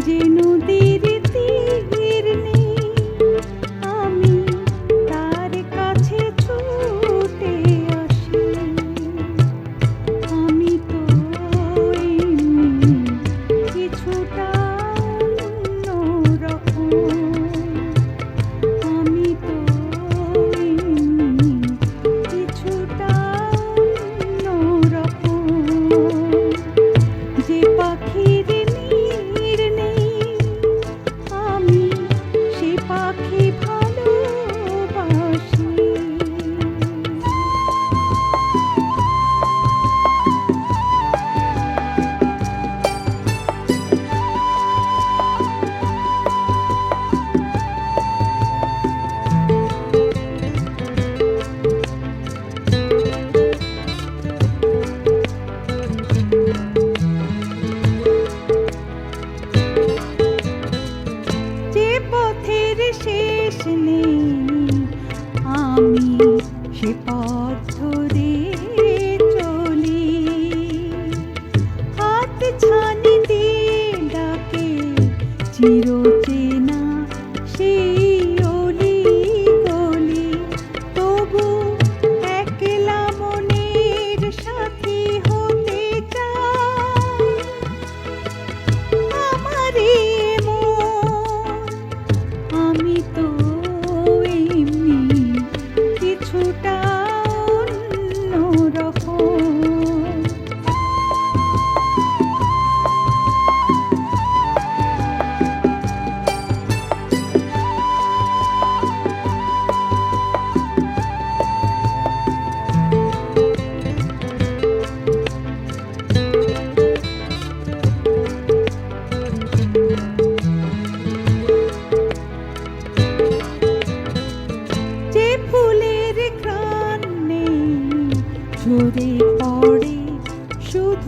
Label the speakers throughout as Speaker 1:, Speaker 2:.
Speaker 1: যে নদী আমি সে পথ ধরে চলি। হাত দিয়ে ডাকে চিরচে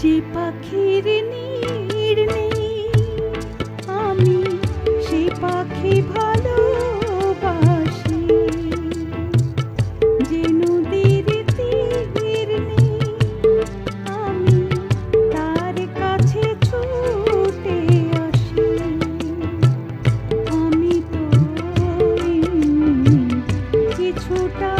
Speaker 1: যে পাখির নীড় নেই, আমি সেই পাখি যে আমি তার কাছে আসি। আমি তো কিছুটা